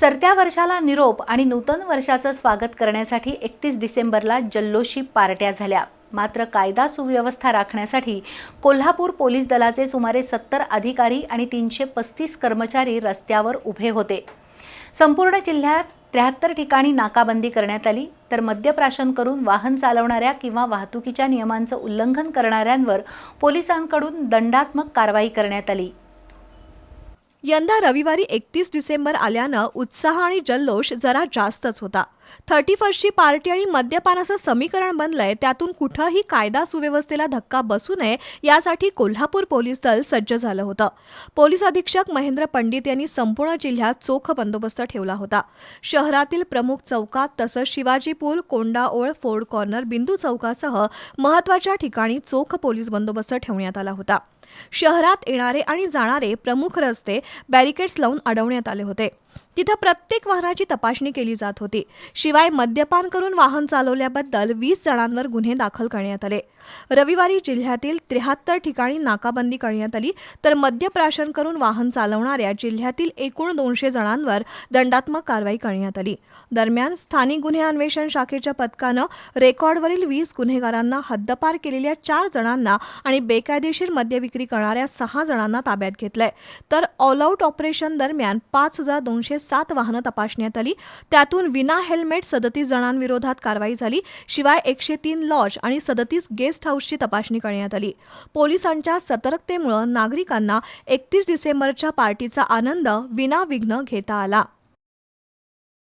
सरत्या वर्षाला निरोप आणि नूतन वर्षाचं स्वागत करण्यासाठी एकतीस डिसेंबरला जल्लोषी पार्ट्या झाल्या. मात्र कायदा सुव्यवस्था राखण्यासाठी कोल्हापूर पोलीस दलाचे सुमारे सत्तर अधिकारी आणि तीनशे पस्तीस कर्मचारी रस्त्यावर उभे होते. संपूर्ण जिल्ह्यात त्र्याहत्तर ठिकाणी नाकाबंदी करण्यात आली. तर मद्यप्राशन करून वाहन चालवणाऱ्या किंवा वाहतुकीच्या नियमांचं उल्लंघन करणाऱ्यांवर पोलिसांकडून दंडात्मक कारवाई करण्यात आली. यंदा रविवारी एकतीस डिसेंबर आल्यानं उत्साह आणि जल्लोष जरा जास्तच होता. थर्टी फर्स्टची पार्टी आणि मद्यपानाचं समीकरण बनलंय त्यातून कुठंही कायदा सुव्यवस्थेला धक्का बसू नये यासाठी कोल्हापूर पोलीस दल सज्ज झालं होतं. पोलीस अधीक्षक महेंद्र पंडित यांनी संपूर्ण जिल्ह्यात चोख बंदोबस्त ठेवला होता. शहरातील प्रमुख चौकात तसंच शिवाजी पूल कोंडाओळ फोर्ड कॉर्नर बिंदू चौकासह महत्त्वाच्या ठिकाणी चोख पोलीस बंदोबस्त ठेवण्यात आला होता. शहरात येणारे आणि जाणारे प्रमुख रस्ते बॅरिकेड्स लावून अडवण्यात आले होते. तिथं प्रत्येक वाहनाची तपासणी केली जात होती. शिवाय मद्यपान करून वाहन चालवल्याबद्दल वीस जणांवर गुन्हे दाखल करण्यात आले. रविवारी जिल्ह्यातील त्र्याहत्तर ठिकाणी नाकाबंदी करण्यात आली तर मद्यप्राशन करून वाहन चालवणाऱ्या जिल्ह्यातील एकूण दोनशे जणांवर दंडात्मक कारवाई करण्यात आली. दरम्यान स्थानिक गुन्हे अन्वेषण शाखेच्या पथकानं रेकॉर्डवरील वीस गुन्हेगारांना हद्दपार केलेल्या चार जणांना आणि बेकायदेशीर मद्य विक्री करणाऱ्या सहा जणांना ताब्यात घेतलंय. तर ऑल आऊट ऑपरेशन दरम्यान पाच हजार दोनशे सात वाहनं तपासण्यात आली. त्यातून विना हेल्मेट सदतीस जणांविरोधात कारवाई झाली. शिवाय एकशे तीन लॉज आणि सदतीस गेस्ट हाऊसची तपासणी करण्यात आली. पोलिसांच्या सतर्कतेमुळे नागरिकांना एकतीस डिसेंबरच्या पार्टीचा आनंद विनाविघ्न घेता आला.